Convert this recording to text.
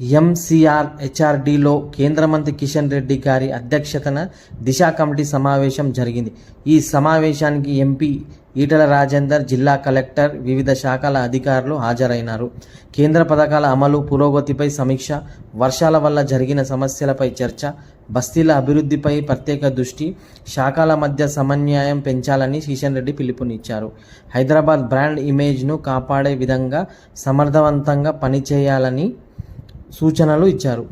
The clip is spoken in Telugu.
ఎంసీఆర్ హెచ్ఆర్డీలో కేంద్ర మంత్రి కిషన్ రెడ్డి గారి అధ్యక్షతన దిశ కమిటీ సమావేశం జరిగింది. ఈ సమావేశానికి ఎంపీ ఈటల రాజేందర్ జిల్లా కలెక్టర్ వివిధ శాఖల అధికారులు హాజరైనారు. కేంద్ర పథకాల అమలు పురోగతిపై సమీక్ష వర్షాల వల్ల జరిగిన సమస్యలపై చర్చ బస్తీల అభివృద్ధిపై ప్రత్యేక దృష్టి శాఖల మధ్య సమన్వయం పెంచాలని కిషన్ రెడ్డి పిలుపునిచ్చారు. హైదరాబాద్ బ్రాండ్ ఇమేజ్ను కాపాడే విధంగా సమర్థవంతంగా పనిచేయాలని సూచనలు ఇచ్చారు.